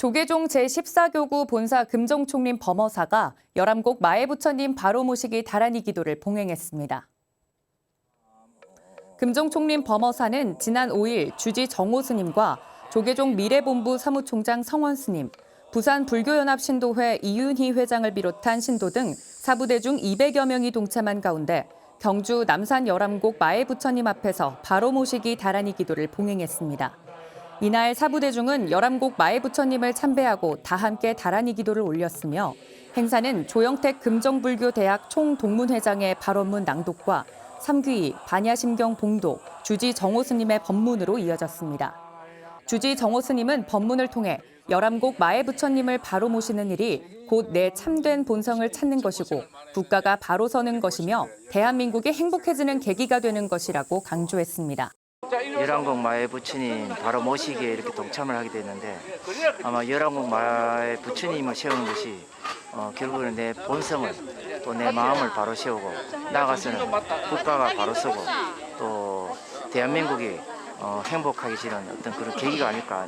조계종 제14교구 본사 금정총림 범어사가 열암곡 마애부처님 바로 모시기 다란이 기도를 봉행했습니다. 금정총림 범어사는 지난 5일 주지 정호 스님과 조계종 미래본부 사무총장 성원 스님, 부산 불교연합 신도회 이윤희 회장을 비롯한 신도 등 사부대 중 200여 명이 동참한 가운데 경주 남산 열암곡 마애부처님 앞에서 바로 모시기 다란이 기도를 봉행했습니다. 이날 사부대중은 열암곡 마애부처님을 참배하고 다 함께 다란이 기도를 올렸으며 행사는 조영택 금정불교대학 총동문회장의 발언문 낭독과 삼귀이 반야심경 봉도 주지 정호 스님의 법문으로 이어졌습니다. 주지 정호 스님은 법문을 통해 열암곡 마애부처님을 바로 모시는 일이 곧 내 참된 본성을 찾는 것이고 국가가 바로 서는 것이며 대한민국이 행복해지는 계기가 되는 것이라고 강조했습니다. 열왕국 마의 부처님 바로 모시기에 이렇게 동참을 하게 됐는데 아마 열왕국 마의 부처님을 세우는 것이 어, 결국은 내 본성을 또 내 마음을 바로 세우고 나아가서는 국가가 바로 서고 또 대한민국이 어, 행복하게 지는 어떤 그런 계기가 아닐까